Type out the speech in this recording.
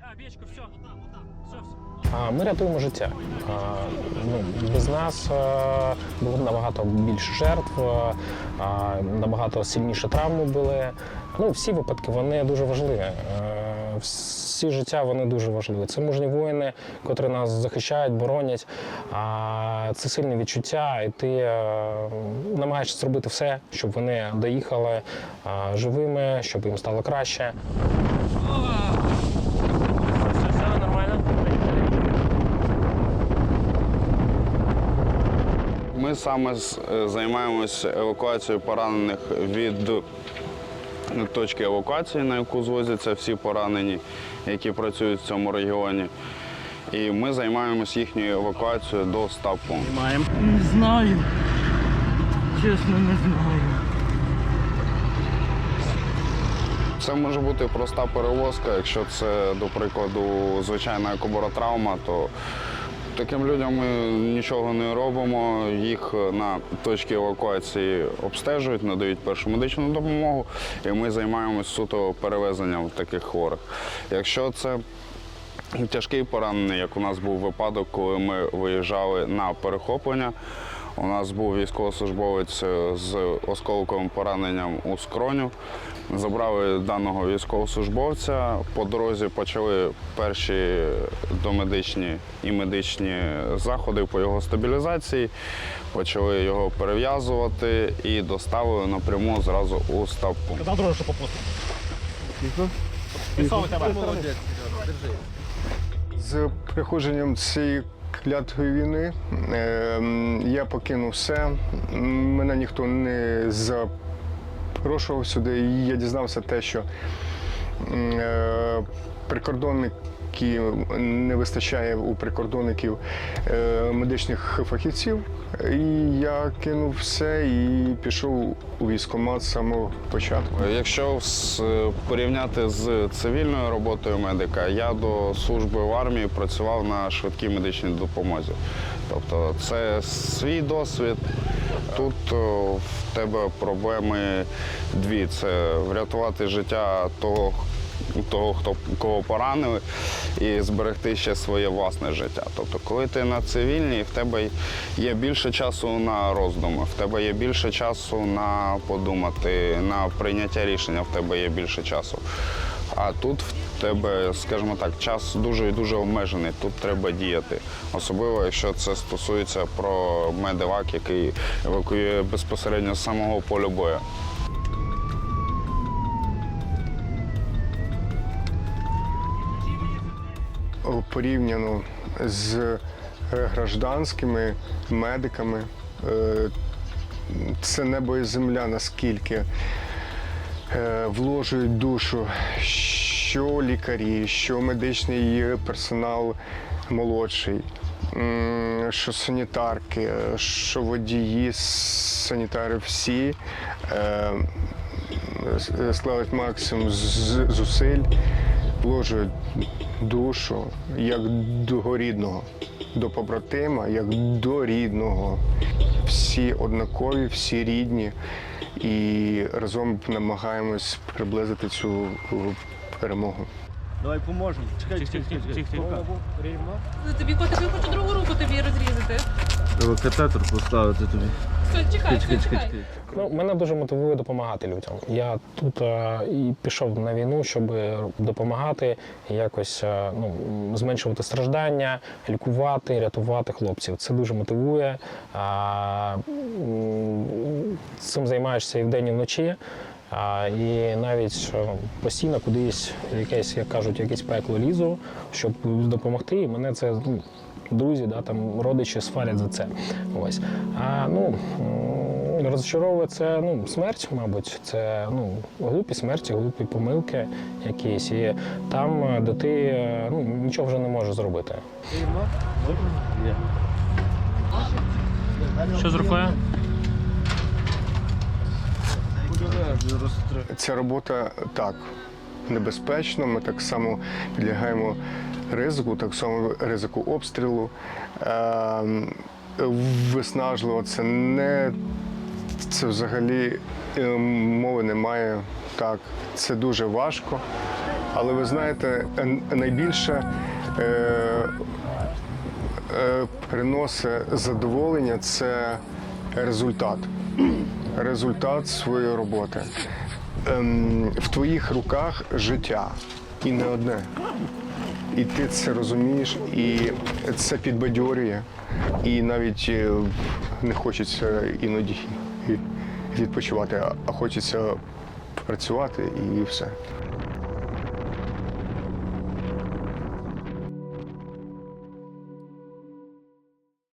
А, все. Все, все. А Ми рятуємо життя. А, Ну, без нас було б набагато більше жертв, а, набагато сильніші травми були. Ну, всі випадки вони дуже важливі. Всі життя вони дуже важливі. Це мужні воїни, котрі нас захищають, боронять. А це сильне відчуття, і ти намагаєшся зробити все, щоб вони доїхали живими, щоб їм стало краще. Все, все нормально. Ми саме е, займаємося евакуацією поранених від точки евакуації, на яку звозяться всі поранені, які працюють в цьому регіоні. І ми займаємося їхньою евакуацією до. Маємо. Не знаю. Чесно, не знаю. Це може бути проста перевозка, якщо це, до прикладу, звичайна коборотравма, то таким людям ми нічого не робимо. Їх на точці евакуації обстежують, надають першу медичну допомогу, і ми займаємося суто перевезенням таких хворих. Якщо це тяжкий поранений, як у нас був випадок, коли ми виїжджали на перехоплення. У нас був військовослужбовець е, з осколковим пораненням у скроню. Забрали даного військовослужбовця. По дорозі почали перші домедичні і медичні заходи по його стабілізації. Почали його перев'язувати і доставили напряму зразу у ставку. Казав друже, що попустив. Пісов тебе. З приходженням цієї клятої війни е, я покинув все. Мене ніхто не запрошував сюди. Я дізнався те, що е, прикордонники не вистачає у прикордонників е, медичних фахівців. І я кинув все і пішов у військкомат з самого початку. Якщо порівняти з цивільною роботою медика, я до служби в армії працював на швидкій медичній допомозі. Тобто це свій досвід. Тут в тебе проблеми дві: це врятувати життя того, того, хто кого поранили, і зберегти ще своє власне життя. Тобто, коли ти на цивільній, в тебе є більше часу на роздуми, в тебе є більше часу на подумати, на прийняття рішення, в тебе є більше часу. А тут в тебе, скажімо так, час дуже і дуже обмежений. Тут треба діяти. Особливо, якщо це стосується про медивак, який евакуює безпосередньо з самого поля бою. Порівняно з е, гражданськими медиками. е, Це небо і земля, наскільки е, вложують душу, що лікарі, що медичний персонал молодший, що санітарки, що водії, санітари всі складають максимум зусиль, вложують душу як до рідного, до побратима, як до рідного. Всі однакові, всі рідні, і разом намагаємось приблизити цю е, перемогу. Давай поможемо. Чекай, тих, тих. Ну, Тобі хочу другу руку тобі розрізати. Треба катетер поставити тобі. Все, чекай, чекай, чекай. Ну, мене дуже мотивує допомагати людям. Я тут е, і пішов на війну, щоб допомагати, якось е, ну, зменшувати страждання, лікувати, рятувати хлопців. Це дуже мотивує. А, цим займаєшся і вдень, і вночі. А, і навіть е, постійно кудись якесь, як кажуть, якесь пекло лізу, щоб допомогти. І мене це ну, друзі, да, там, родичі сварять за це. Ось. А, ну, розчаровує це ну, смерть, мабуть, це ну, глупі смерті, глупі помилки якісь. І там, е, де ти е, ну, нічого вже не можеш зробити. Що з рукою? Ця робота так небезпечна. Ми так само підлягаємо ризику, так само ризику обстрілу. Е, виснажливо це не це взагалі е, мови немає. Так, це дуже важко, Але ви знаєте, найбільше е, е, приносить задоволення це результат. Результат своєї роботи. Ем, в твоїх руках життя і не одне. І ти це розумієш, і це підбадьорює, і навіть е, не хочеться іноді відпочивати, а- а хочеться працювати і все.